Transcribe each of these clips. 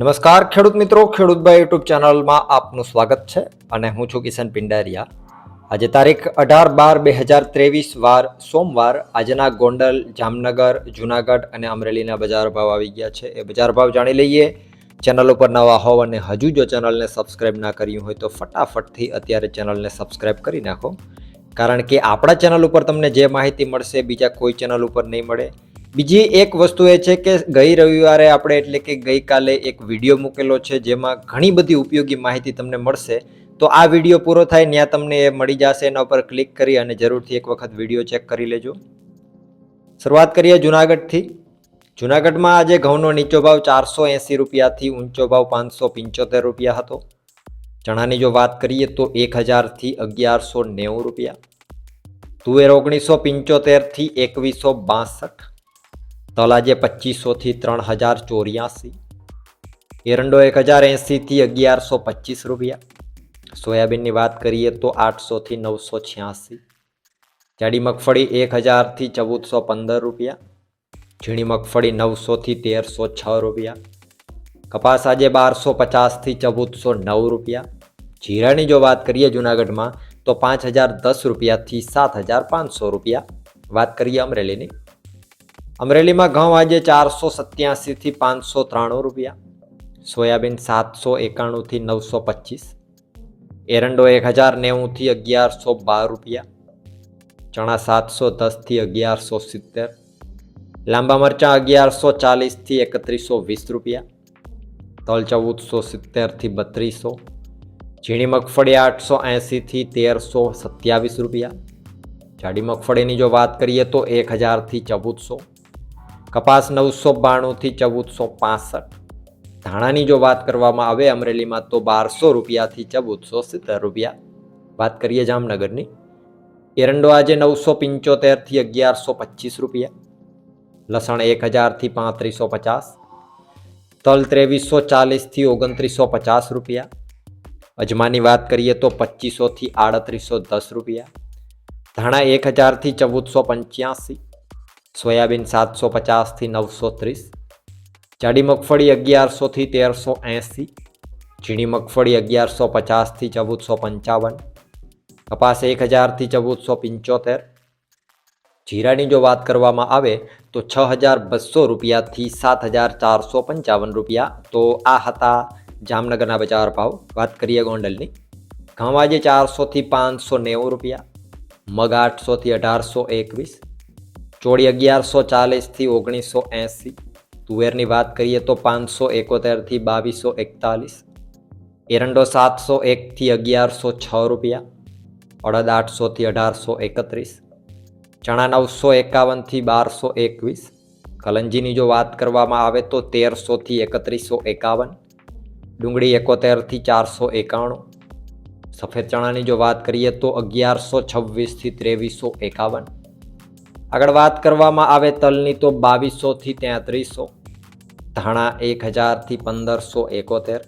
નમસ્કાર, ખેડૂત મિત્રો. ખેડૂતભાઈ યુટ્યુબ ચેનલમાં આપનું સ્વાગત છે અને હું છું કિશન પિંડારિયા. આજે તારીખ અઢાર બાર બે હજાર ત્રેવીસ વાર સોમવાર આજના ગોંડલ, જામનગર, જુનાગઢ અને અમરેલીના બજાર ભાવ આવી ગયા છે. એ બજાર ભાવ જાણી લઈએ. ચેનલ ઉપર નવા હોવ અને હજુ જો ચેનલને સબસ્ક્રાઇબ ના કર્યું હોય તો ફટાફટથી અત્યારે ચેનલને સબસ્ક્રાઇબ કરી નાખો. કારણ કે આપણા ચેનલ ઉપર તમને જે માહિતી મળશે, બીજા કોઈ ચેનલ ઉપર નહીં મળે બીજી એક વસ્તુ એ છે કે ગઈ રવિવારે આપણે એટલે કે ગઈકાલે એક વીડિયો મૂકેલો છે જેમાં ઘણી બધી ઉપયોગી માહિતી તમને મળશે. તો આ વીડિયો પૂરો થાય ત્યાં તમને એ મળી જશે, એના ઉપર ક્લિક કરી અને જરૂરથી એક વખત વીડિયો ચેક કરી લેજો. શરૂઆત કરીએ જુનાગઢથી. જુનાગઢમાં આજે ઘઉંનો નીચો ભાવ ચારસો એંસી રૂપિયાથી ઊંચો ભાવ પાંચસો પંચોતેર રૂપિયા હતો. ચણાની જો વાત કરીએ તો એક હજારથી અગિયારસો નેવું રૂપિયા. તુવેર ઓગણીસો પંચોતેરથી એકવીસો બાસઠ. તલ આજે પચીસોથી ત્રણ હજાર ચોર્યાસી. એરંડો એક હજાર એંસીથી અગિયારસો પચીસ રૂપિયા. સોયાબીનની વાત કરીએ તો આઠસોથી નવસો છ્યાસી. જાડી મગફળી એક હજારથી ચૌદસો પંદર રૂપિયા. ઝીણી મગફળી નવસોથી તેરસો છ રૂપિયા. કપાસ આજે બારસો પચાસથી ચૌદસો નવ રૂપિયા. જીરાની જો વાત કરીએ જુનાગઢમાં તો પાંચ હજાર દસ રૂપિયાથી સાત હજાર પાંચસો રૂપિયા. વાત કરીએ અમરેલીની. અમરેલીમાં ઘઉં આજે ચારસો સત્યાસીથી પાંચસો ત્રાણું રૂપિયા, સોયાબીન સાતસો એકાણુંથી નવસો પચીસ, એરંડો એક હજાર નેવુંથી અગિયારસો બાર રૂપિયા, ચણા સાતસો દસથી અગિયારસો સિત્તેર, લાંબા મરચાં અગિયારસો ચાલીસથી એકત્રીસો વીસ રૂપિયા, તલ ચૌદસો સિત્તેરથી બત્રીસો, ઝીણી મગફળી આઠસો એંસીથી તેરસો સત્યાવીસ રૂપિયા, જાડી મગફળીની જો વાત કરીએ તો એક હજારથી ચૌદસો કપાસ નવસો બાણુંથી ચૌદસો પાસઠ. ધાણાની જો વાત કરવામાં આવે અમરેલીમાં તો બારસો રૂપિયાથી ચૌદસો સિત્તેર રૂપિયા. વાત કરીએ જામનગરની. એરંડો આજે નવસો પંચોતેરથી અગિયારસો પચીસ રૂપિયા. લસણ એક હજારથી પાંત્રીસો પચાસ. તલ ત્રેવીસો ચાલીસથી ઓગણત્રીસો પચાસ રૂપિયા. અજમાની વાત કરીએ તો પચીસોથી આડત્રીસો દસ રૂપિયા. ધાણા એક હજારથી ચૌદસો પંચ્યાસી. સોયાબીન સાતસો પચાસથી નવસો ત્રીસ, જાડી મગફળી અગિયારસોથી તેરસો એંસી, ઝીણી મગફળી અગિયારસો પચાસથી ચૌદસો પંચાવન, કપાસ એક હજારથી ચૌદસો પંચોતેર. જીરાની જો વાત કરવામાં આવે તો છ હજાર બસો રૂપિયાથી સાત હજાર ચારસો પંચાવન રૂપિયા. તો આ હતા જામનગરના બજાર ભાવ. વાત કરીએ ગોંડલની. ઘઉં આજે ચારસોથી પાંચસો નેવું રૂપિયા, મગ આઠસોથી અઢારસો એકવીસ ચોળી અગિયારસો ચાલીસથી ઓગણીસો એંસી. તુવેરની વાત કરીએ તો પાંચસો એકોતેરથી બાવીસો એકતાલીસ. એરંડો સાતસો એકથી અગિયારસો છ રૂપિયા. અડદ આઠસોથી અઢારસો એકત્રીસ. ચણા નવસો એકાવનથી બારસો એકવીસ. કલંજીની જો વાત કરવામાં આવે તો તેરસોથી એકત્રીસો એકાવન. ડુંગળી એકોતેરથી ચારસો એકાણું. સફેદ ચણાની જો વાત કરીએ તો અગિયારસો છવ્વીસથી ત્રેવીસો એકાવન. આગળ વાત કરવામાં આવે તલની તો બાવીસોથી તેત્રીસો, ધાણા એક હજારથી પંદરસો એકોતેર,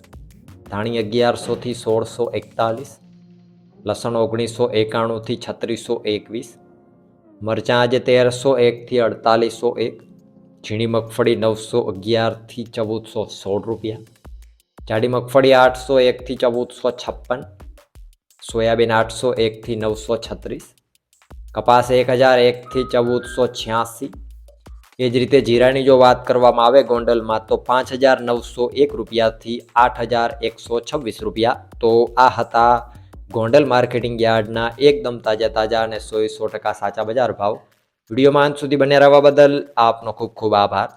ધાણી અગિયારસોથી સોળસો એકતાલીસ, લસણ ઓગણીસો એકાણુંથી છત્રીસો એકવીસ, મરચાં આજે તેરસો એકથી અડતાલીસો એક, ઝીણી મગફળી નવસો અગિયારથી ચૌદસો સોળ રૂપિયા, જાડી મગફળી આઠસો એકથી ચૌદસો છપ્પન, સોયાબીન આઠસો એકથી નવસો છત્રીસ કપાસ એક હજાર એકથી ચૌદસો છ્યાસી. એ જ રીતે જીરાની જો વાત કરવામાં આવે ગોંડલમાં, તો પાંચ હજાર નવસો એક રૂપિયાથી આઠ હજાર એકસો છવ્વીસ રૂપિયા. તો આ હતા ગોંડલ માર્કેટિંગ યાર્ડના એકદમ તાજા તાજા અને સો સો ટકા સાચા બજાર ભાવ. વિડીયોમાં અંત સુધી બન્યા રહેવા બદલ આપનો ખૂબ ખૂબ આભાર.